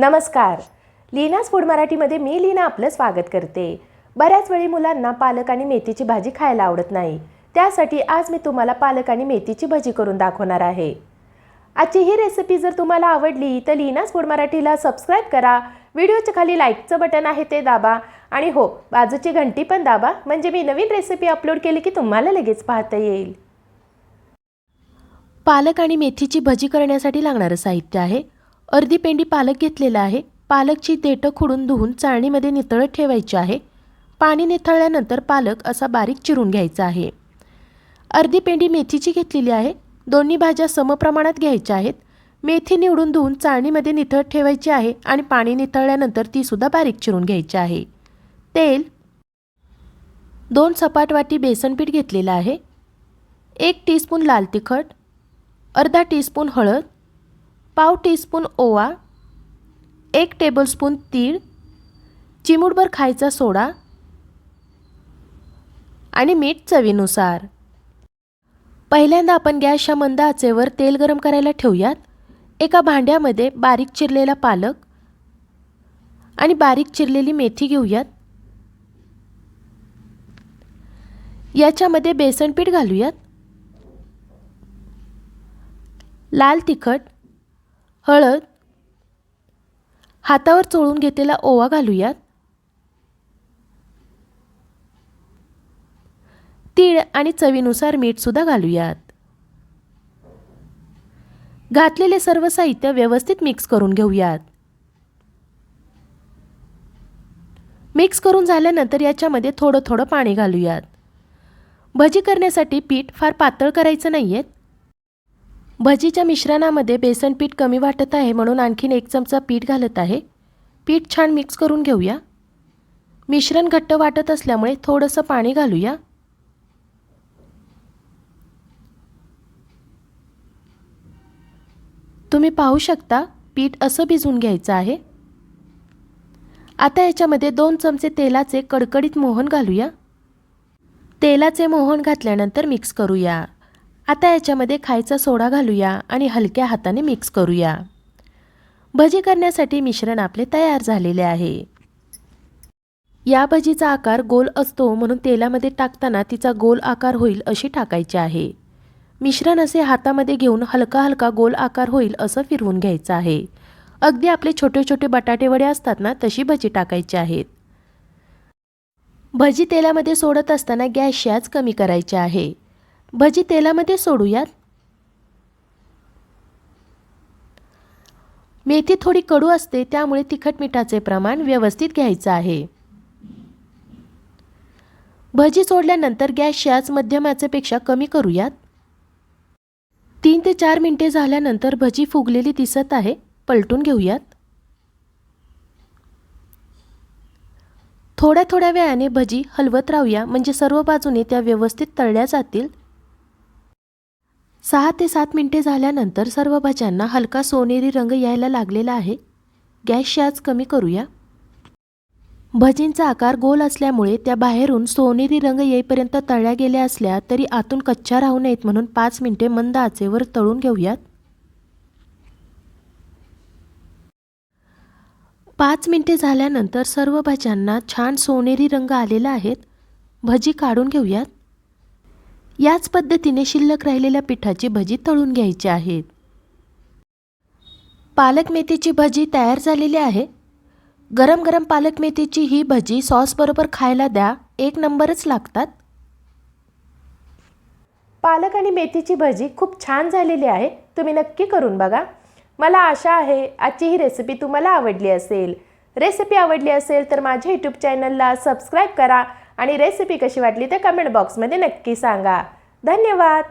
नमस्कार. लीनाच फूड मराठीमध्ये मी लीना आपलं स्वागत करते. बऱ्याच वेळी मुलांना पालक आणि मेथीची भाजी खायला आवडत नाही. त्यासाठी आज मी तुम्हाला पालक आणि मेथीची भजी करून दाखवणार आहे. आजची ही रेसिपी जर तुम्हाला आवडली तर लीनाज फूड मराठीला सबस्क्राईब करा. व्हिडिओच्या खाली लाईकचं बटन आहे ते दाबा. आणि हो बाजूची घंटी पण दाबा. म्हणजे मी नवीन रेसिपी अपलोड केली की तुम्हाला लगेच पाहता येईल. पालक आणि मेथीची भजी करण्यासाठी लागणारं साहित्य आहे अर्धी पेंडी पालक घेतलेला आहे. पालकची देठं खुडून धुवून चाळणीमध्ये नितळत ठेवायची आहे. पाणी निथळल्यानंतर पालक असा बारीक चिरून घ्यायचा आहे. अर्धी पेंडी मेथीची घेतलेली आहे. दोन्ही भाज्या समप्रमाणात घ्यायच्या आहेत. मेथी निवडून धुवून चाळणीमध्ये निथळत ठेवायची आहे आणि पाणी निथळल्यानंतर तीसुद्धा बारीक चिरून घ्यायची आहे. तेल. दोन सपाट वाटी बेसनपीठ घेतलेलं आहे. एक टीस्पून लाल तिखट. अर्धा टीस्पून हळद. पाव टीस्पून ओवा एक टेबलस्पून तीळ चिमूटभर खायचा सोडा आणि मीठ चवीनुसार. पहिल्यांदा आपण गॅसच्या मंद आचेवर तेल गरम करायला ठेवूयात. एका भांड्यामध्ये बारीक चिरलेला पालक आणि बारीक चिरलेली मेथी घेऊयात. याच्यामध्ये बेसन पीठ घालूयात. लाल तिखट हळद. हातावर चोळून घेतलेला ओवा घालूयात. तीळ आणि चवीनुसार मीठसुद्धा घालूयात. घातलेले सर्व साहित्य व्यवस्थित मिक्स करून घेऊयात. मिक्स करून झाल्यानंतर याच्यामध्ये थोडं थोडं पाणी घालूयात. भजी करण्यासाठी पीठ फार पातळ करायचं नाही आहे भजीच्या मिश्रणामध्ये बेसन पीठ कमी वाटत आहे म्हणून आणखीन एक चमचा पीठ घालत आहे. पीठ छान मिक्स करून घेऊया. मिश्रण घट्ट वाटत असल्यामुळे थोडंसं पाणी घालूया. तुम्ही पाहू शकता पीठ असं भिजवून घ्यायचं आहे. आता याच्यामध्ये दोन चमचे तेलाचे कडकडीत मोहन घालूया. तेलाचे मोहन घातल्यानंतर मिक्स करूया. आता याच्यामध्ये खायचा सोडा घालूया आणि हलक्या हाताने मिक्स करूया. भजी करण्यासाठी मिश्रण आपले तयार झालेले आहे. या भजीचा आकार गोल असतो म्हणून तेलामध्ये टाकताना तिचा गोल आकार होईल अशी टाकायची आहे. मिश्रण असे हातामध्ये घेऊन हलका हलका गोल आकार होईल असं फिरवून घ्यायचं आहे. अगदी आपले छोटे छोटे बटाटे वडे असतात ना तशी भजी टाकायची आहेत. भजी तेलामध्ये सोडत असताना गॅस आज कमी करायची आहे. भजी तेलामध्ये सोडूयात. मेथी थोडी कडू असते त्यामुळे तिखट मिठाचे प्रमाण व्यवस्थित घ्यायचं आहे. भजी सोडल्यानंतर गॅस शॅच मध्यमाचेपेक्षा कमी करूयात. तीन ते चार मिनटे झाल्यानंतर भजी फुगलेली दिसत आहे पलटून घेऊयात. थोड्या थोड्या वेळाने भजी हलवत राहूया म्हणजे सर्व बाजूने त्या व्यवस्थित तळल्या जातील. सहा ते सात मिनटे झाल्यानंतर सर्व भाज्यांना हलका सोनेरी रंग यायला लागलेला आहे. गॅसची आज कमी करूया. भजींचा आकार गोल असल्यामुळे त्या बाहेरून सोनेरी रंग येईपर्यंत तळल्या गेल्या असल्या तरी आतून कच्च्या राहू नयेत म्हणून पाच मिनिटे मंद आचेवर तळून घेऊयात. पाच मिनिटे झाल्यानंतर सर्व भाज्यांना छान सोनेरी रंग आलेला आहेत भजी काढून घेऊयात. याच पद्धतीने शिल्लक राहिलेल्या पिठाची भजी तळून घ्यायची आहेत पालक मेथीची भजी तयार झालेली आहे. गरम गरम पालक मेथीची ही भजी सॉसबरोबर खायला द्या. एक नंबरच लागतात. पालक आणि मेथीची भजी खूप छान झालेली आहे. तुम्ही नक्की करून बघा. मला आशा आहे आजची ही रेसिपी तुम्हाला आवडली असेल. रेसिपी आवडली असेल तर माझ्या यूट्यूब चॅनलला सबस्क्राईब करा. आणि रेसिपी कशी वाटली ते कमेंट बॉक्समध्ये नक्की सांगा. धन्यवाद!